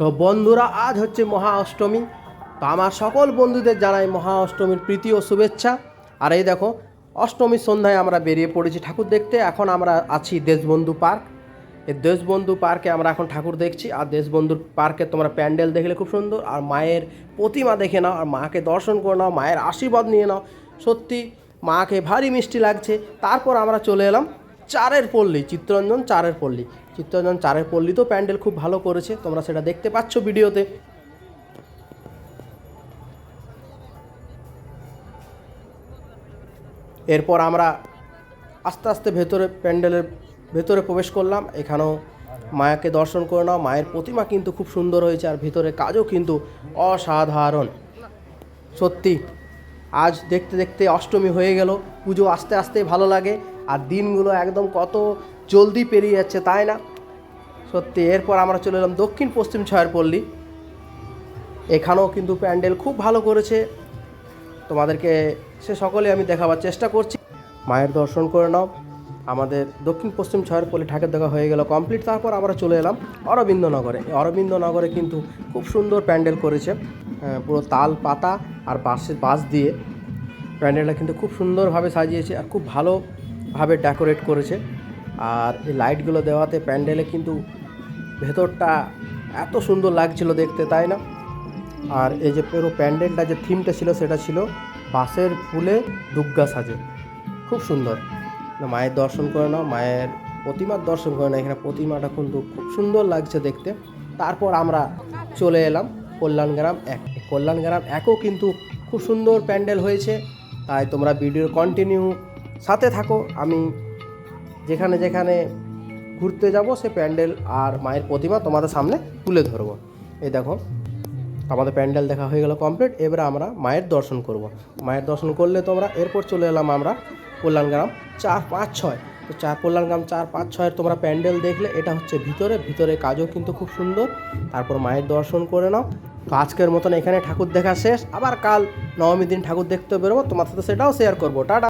তো বন্ধুরা, আজ হচ্ছে মহা অষ্টমী তো আমার সকল বন্ধুদের জানাই মহা অষ্টমীর প্রীতি ও শুভেচ্ছা। আর এই দেখো অষ্টমীর সন্ধ্যায় আমরা বেরিয়ে পড়েছি ঠাকুর দেখতে। এখন আমরা আছি দেশবন্ধু পার্ক। এই দেশবন্ধু পার্কে আমরা এখন ঠাকুর দেখছি। আর দেশবন্ধুর পার্কে তোমরা প্যান্ডেল দেখলে খুব সুন্দর। আর মায়ের প্রতিমা দেখে নাও, আর মাকে দর্শন করে নাও, মায়ের আশীর্বাদ নিয়ে নাও। সত্যি, মাকে ভারী মিষ্টি লাগছে। তারপর আমরা চলে এলাম চারের পল্লী, চিত্তরঞ্জন চারের পল্লী। চিত্তরঞ্জন চারের পল্লীতেও প্যান্ডেল খুব ভালো করেছে, তোমরা সেটা দেখতে পাচ্ছ ভিডিওতে। এরপর আমরা আস্তে আস্তে ভেতরে প্যান্ডেলের ভেতরে প্রবেশ করলাম, এখানেও মায়াকে দর্শন করে নাও, মায়ের প্রতিমা কিন্তু খুব সুন্দর হয়েছে, আর ভিতরে কাজও কিন্তু অসাধারণ। সত্যি, আজ দেখতে দেখতে অষ্টমী হয়ে গেল, পুজো আস্তে আস্তে ভালো লাগে আর দিনগুলো একদম কত জলদি পেরিয়ে যাচ্ছে তাই না? সত্যি এরপর আমরা চলে এলাম দক্ষিণ পশ্চিম ছয়ের পল্লী এখানেও কিন্তু প্যান্ডেল খুব ভালো করেছে। তোমাদেরকে সে সকলে আমি দেখাবার চেষ্টা করছি। মায়ের দর্শন করে নাও। আমাদের দক্ষিণ পশ্চিম ছয়ের পল্লী ঠাকুর দেখা হয়ে গেল কমপ্লিট। তারপর আমরা চলে এলাম অরবিন্দনগরে। অরবিন্দনগরে কিন্তু খুব সুন্দর প্যান্ডেল করেছে। আহ, পুরো তাল পাতা আর বাঁশের বাঁশ দিয়ে। প্যান্ডেলটা কিন্তু খুব সুন্দরভাবে সাজিয়েছে আর খুব ভালোভাবে ডেকোরেট করেছে। আর এই লাইটগুলো দেওয়াতে প্যান্ডেলে কিন্তু ভেতরটা এত সুন্দর লাগছিল দেখতে, তাই না? আর এই যে পুরো প্যান্ডেলটা যে থিমটা ছিল, সেটা ছিল বাঁশের ফুলে দুগ্গা সাজে। খুব সুন্দর। মায়ের দর্শন করে নাও, মায়ের প্রতিমার দর্শন করে না এখানে প্রতিমাটা কিন্তু খুব সুন্দর লাগছে দেখতে। তারপর আমরা চলে এলাম কল্যাণগ্রাম এক। কল্যাণগ্রাম একও কিন্তু খুব সুন্দর প্যান্ডেল হয়েছে, তাই তোমরা ভিডিওর কন্টিনিউ সাথে থাকো, আমি যেখানে যেখানে ঘুরতে যাব, সে প্যান্ডেল আর মায়ের প্রতিমা তোমাদের সামনে তুলে ধরবো। এই দেখো, আমাদের প্যান্ডেল দেখা হয়ে গেল কমপ্লিট, এবারে আমরা মায়ের দর্শন করব। মায়ের দর্শন করলে তোমরা এরপর চলে এলাম আমরা কল্যাণগ্রাম চার পাঁচ ছয়। তো চার, কল্যাণগ্রাম চার পাঁচ ছয়ের তোমরা প্যান্ডেল দেখলে এটা হচ্ছে ভিতরে ভিতরে কাজও কিন্তু খুব সুন্দর। তারপর মায়ের দর্শন করে নাও। তো আজকের মতন এখানে ঠাকুর দেখা শেষ। আবার কাল নবমী দিন ঠাকুর দেখতে বেরোবো তোমার সাথে সেটাও শেয়ার করব। টাটা!